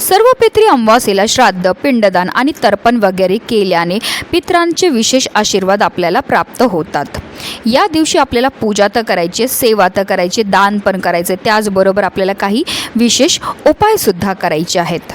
सर्व पित्री अमावासेला श्राद्ध पिंडदान आणि तर्पण वगैरे केल्याने पित्रांचे विशेष आशीर्वाद आपल्याला प्राप्त होतात. या दिवशी आपल्याला पूजा तर करायची सेवा तर करायची दान पण करायचे त्याचबरोबर आपल्याला काही विशेष उपायसुद्धा करायचे आहेत.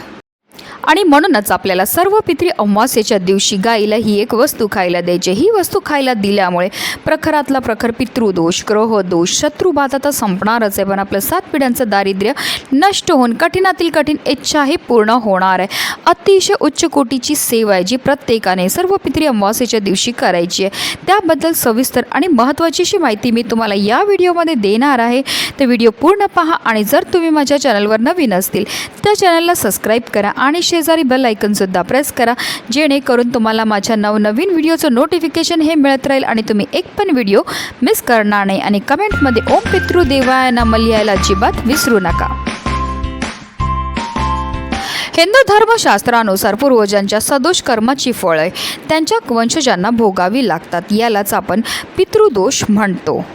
आणि म्हणूनच आपल्याला सर्व पित्री अमावास्येच्या दिवशी गाईला ही एक वस्तू खायला द्यायची. ही वस्तू खायला दिल्यामुळे प्रखरातला प्रखर पितृदोष ग्रहदोष शत्रुबाधा तर संपणारच आहे. पण आपलं सात पिढ्यांचं दारिद्र्य नष्ट होऊन कठीणातील कठीण इच्छा ही पूर्ण होणार आहे. अतिशय उच्च कोटीची सेवा आहे जी प्रत्येकाने सर्व पित्री अमावास्येच्या दिवशी करायची आहे. त्याबद्दल सविस्तर आणि महत्त्वाची अशी माहिती मी तुम्हाला या व्हिडिओमध्ये देणार आहे. तर व्हिडिओ पूर्ण पहा आणि जर तुम्ही माझ्या चॅनलवर नवीन असतील तर चॅनलला सबस्क्राईब करा आणि शेजारी बेल ऐकनसुद्धा प्रेस करा. जेणेकरून तुम्हाला माझ्या नवनवीन व्हिडिओचं नोटिफिकेशन हे मिळत राहील आणि तुम्ही एक पण व्हिडिओ मिस करणार नाही. आणि कमेंटमध्ये ओम पितृदेवाय नम लिहायला अजिबात विसरू नका. हिंदू धर्मशास्त्रानुसार पूर्वजांच्या सदोष कर्माची फळे त्यांच्या वंशजांना भोगावी लागतात. यालाच आपण पितृदोष म्हणतो.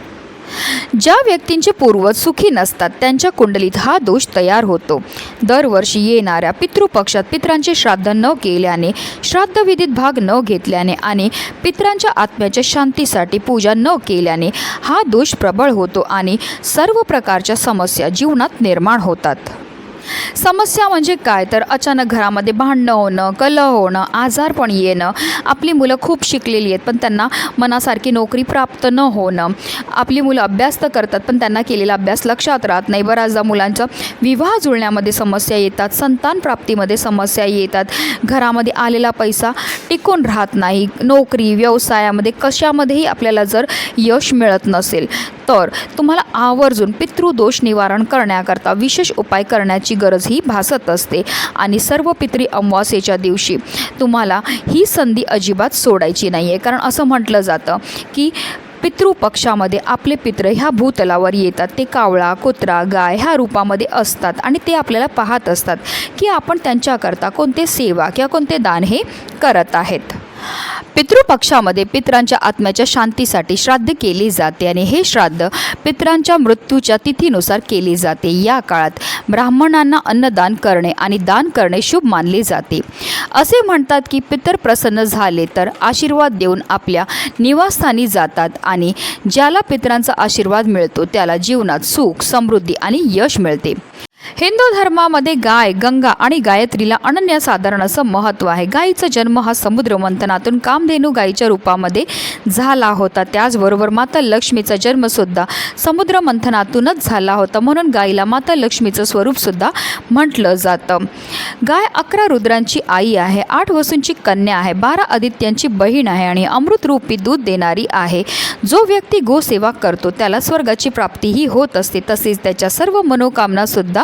ज्या व्यक्तींचे पूर्वज सुखी नसतात त्यांच्या कुंडलीत हा दोष तयार होतो. दरवर्षी येणाऱ्या पितृपक्षात पित्रांचे श्राद्ध न केल्याने श्राद्धविधीत भाग न घेतल्याने आणि पित्रांच्या आत्म्याच्या शांतीसाठी पूजा न केल्याने हा दोष प्रबळ होतो आणि सर्व प्रकारच्या समस्या जीवनात निर्माण होतात. समस्या म्हणजे काय? तर अचानक घरामध्ये भांडणं होणं कलह होणं आजारपण येणं. आपली मुलं खूप शिकलेली आहेत पण त्यांना मनासारखी नोकरी प्राप्त न होणं. आपली मुलं अभ्यास तर करतात पण त्यांना केलेला अभ्यास लक्षात राहत नाही. बऱ्याचदा मुलांच्या विवाह जुळण्यामध्ये समस्या येतात संतान प्राप्तीमध्ये समस्या येतात. घरामध्ये आलेला पैसा टिकून राहत नाही. नोकरी व्यवसायामध्ये कशामध्येही आपल्याला जर यश मिळत नसेल तर तुम्हाला आवर्जून पितृदोष निवारण करण्याकरता विशेष उपाय करण्याची गरज ही भासत असते. आणि सर्व पितरी अमावास्येच्या दिवशी तुम्हाला ही संधी अजिबात सोडायची नाही आहे कारण असं म्हटलं जातं की पितृपक्षामध्ये आपले पित्र ह्या भूतलावर येतात. ते कावळा कुत्रा गाय ह्या रूपामध्ये असतात आणि ते आपल्याला पाहत असतात की आपण त्यांच्याकरता कोणते सेवा किंवा कोणते दान हे करत आहेत. पितृपक्षामध्ये पित्रांच्या आत्म्याच्या शांतीसाठी श्राद्ध केले जाते आणि हे श्राद्ध पित्रांच्या मृत्यूच्या तिथीनुसार केले जाते. या काळात ब्राह्मणांना अन्नदान करणे आणि दान करणे शुभ मानले जाते. असे म्हणतात की पितर प्रसन्न झाले तर आशीर्वाद देऊन आपल्या निवासस्थानी जातात आणि ज्याला पितरांचा आशीर्वाद मिळतो त्याला जीवनात सुख समृद्धी आणि यश मिळते. हिंदू धर्मामध्ये गाय गंगा आणि गायत्रीला अनन्यसाधारण असं महत्त्व आहे. गायीचा जन्म हा समुद्र मंथनातून कामधेनू गायीच्या रूपामध्ये झाला होता. त्याचबरोबर माता लक्ष्मीचा जन्मसुद्धा समुद्र मंथनातूनच झाला होता. म्हणून गायीला माता लक्ष्मीचं स्वरूपसुद्धा म्हटलं जातं. गाय अकरा रुद्रांची आई आहे आठ वसूंची कन्या आहे बारा आदित्यांची बहीण आहे आणि अमृतरूपी दूध देणारी आहे. जो व्यक्ती गोसेवा करतो त्याला स्वर्गाची प्राप्तीही होत असते. तसेच त्याच्या सर्व मनोकामनासुद्धा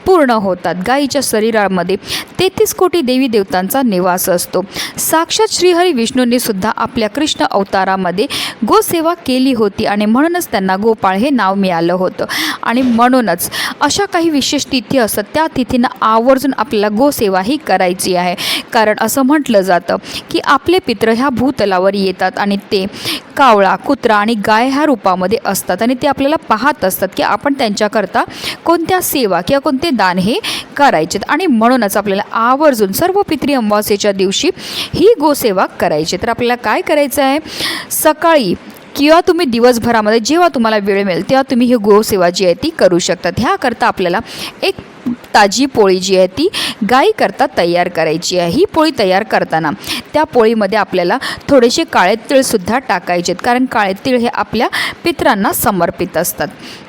पूर्ण होतात. गायीच्या शरीरामध्ये तेहतीस कोटी देवी देवतांचा निवास असतो. साक्षात श्रीहरी विष्णूंनी सुद्धा आपल्या कृष्ण अवतारामध्ये गोसेवा केली होती आणि म्हणूनच त्यांना गोपाळ हे नाव मिळालं होतं. आणि म्हणूनच अशा काही विशेष तिथी असतात त्या तिथींना आवर्जून आपल्याला गोसेवा ही करायची आहे. कारण असं म्हटलं जातं की आपले पित्र ह्या भूतलावर येतात आणि ते कावळा कुत्रा आणि गाय ह्या रूपामध्ये असतात आणि ते आपल्याला पाहत असतात की आपण त्यांच्याकरता कोणत्या सेवा किंवा कोणते दान हे करायचे आणि म्हणूनच आपल्याला आवर्जून सर्व पितरी अमावस्येच्या दिवशी ही गोसेवा करायची. तर आपल्याला काय करायचं आहे? सकाळी किंवा तुम्ही दिवसभरामध्ये जेव्हा तुम्हाला वेळ मिळेल तेव्हा तुम्ही ही गोसेवा जी आहे ती करू शकतात ह्याकरता आपल्याला एक ताजी पोळी जी आहे ती गाईकरता तयार करायची आहे. ही पोळी तयार करताना त्या पोळीमध्ये आपल्याला थोडेसे काळे तिळसुद्धा टाकायचे आहेत कारण काळे तिळ हे आपल्या पित्रांना समर्पित असतात.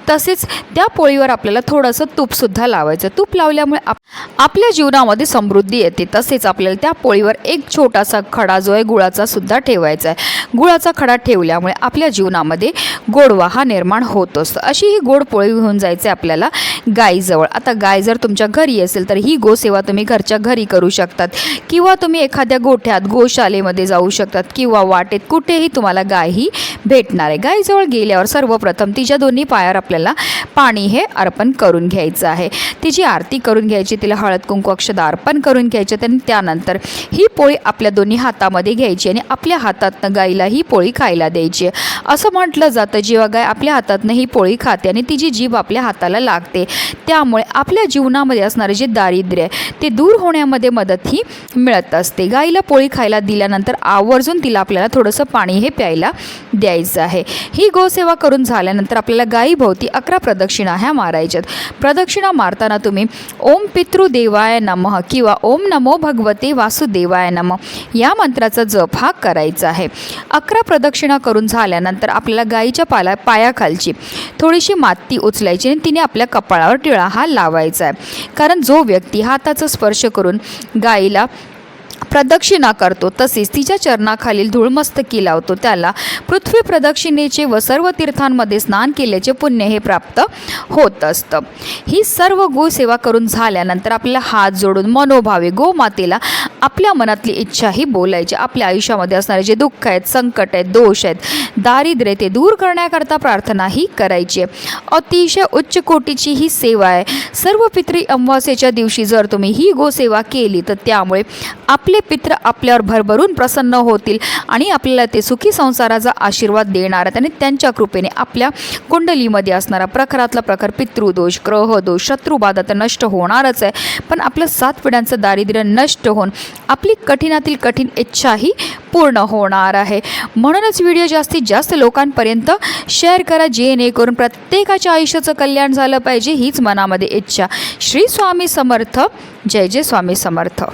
तसेच त्या पोळीवर आपल्याला थोडंसं तूपसुद्धा लावायचं. तूप लावल्यामुळे आप आपल्या जीवनामध्ये समृद्धी येते. तसेच आपल्याला त्या पोळीवर एक छोटासा खडा जो आहे गुळाचा सुद्धा ठेवायचा आहे. गुळाचा खडा ठेवल्यामुळे आपल्या जीवनामध्ये गोडवा हा निर्माण होत असतो. अशी ही गोड पोळी घेऊन जायचे आपल्याला गाईजवळ. आता गाय जर तुमच्या घरी असेल तर ही गोसेवा तुम्ही घरच्या घरी करू शकतात. किंवा तुम्ही एखाद्या गोठ्यात गोशालेमध्ये जाऊ शकतात किंवा वाटेत कुठेही तुम्हाला गाय ही भेटणार आहे. गायीजवळ गेल्यावर सर्वप्रथम तिच्या दोन्ही पायावर आपल्याला पाणी हे अर्पण करून घ्यायचं आहे. तिची आरती करून घ्यायची तिला हळद कुंकू अक्षदा अर्पण करून घ्यायचे आणि त्यानंतर ही पोळी आपल्या दोन्ही हातामध्ये घ्यायची आणि आपल्या हातातनं गाईला ही पोळी खायला द्यायची. असं म्हटलं जातं जेव्हा गाय आपल्या हातातनं ही पोळी खाते आणि तिची जीभ आपल्या हाताला लागते त्यामुळे आपल्या जीवनामध्ये असणारे जे दारिद्र्य आहे ते दूर होण्यामध्ये मदत ही मिळत असते. गाईला पोळी खायला दिल्यानंतर आवर्जून तिला आपल्याला थोडंसं पाणी हे प्यायला द्यायचं आहे. ही गोसेवा करून झाल्यानंतर आपल्याला गायीभोवती अकरा प्रदक्षिणा ह्या मारायच्यात. प्रदक्षिणा मारताना तुम्ही ओम पितृदेवाय नमः किंवा ओम नमो भगवते वासुदेवाय नमः या मंत्राचा जप हा करायचा आहे. अकरा प्रदक्षिणा करून झाल्यानंतर आपल्याला गाईच्या पाला पायाखालची थोडीशी माती उचलायची आणि तिने आपल्या कपाळावर टिळा हा लावायचा आहे. कारण जो व्यक्ती हाताचा स्पर्श करून गाईला प्रदक्षिणा करतो. तसेच तिच्या चरणाखालील धूळमस्तकी लावतो. त्याला पृथ्वी प्रदक्षिणेचे व सर्व तीर्थांमध्ये स्नान केल्याचे पुण्य हे प्राप्त होत असतं. ही सर्व गोसेवा करून झाल्यानंतर आपल्याला हात जोडून मनोभावे गोमातेला आपल्या मनातली इच्छा ही बोलायची. आपल्या आयुष्यामध्ये असणारे जे दुःख आहेत संकट आहेत दोष आहेत दारिद्र्य ते दूर करण्याकरता प्रार्थना ही करायची आहे. अतिशय उच्च कोटीची ही सेवा आहे. सर्व पितरी अमावस्येच्या दिवशी जर तुम्ही ही गोसेवा केली तर त्यामुळे आपले पित्र आपल्यावर भरभरून प्रसन्न होतील आणि आपल्याला ते सुखी संसाराचा आशीर्वाद देणार आहेत. आणि त्यांच्या कृपेने आपल्या कुंडलीमध्ये असणारा प्रखरातला प्रखर पितृदोष ग्रहदोष शत्रुबाधा तर नष्ट होणारच आहे. पण आपलं सात पिढ्यांचं दारिद्र्य नष्ट होऊन आपली कठीणातील कठीण इच्छाही पूर्ण होणार आहे. म्हणूनच व्हिडिओ जास्तीत जास्त लोकांपर्यंत शेअर करा जेणेकरून प्रत्येकाच्या आयुष्याचं कल्याण झालं पाहिजे हीच मनामध्ये इच्छा. श्री स्वामी समर्थ. जय जय स्वामी समर्थ.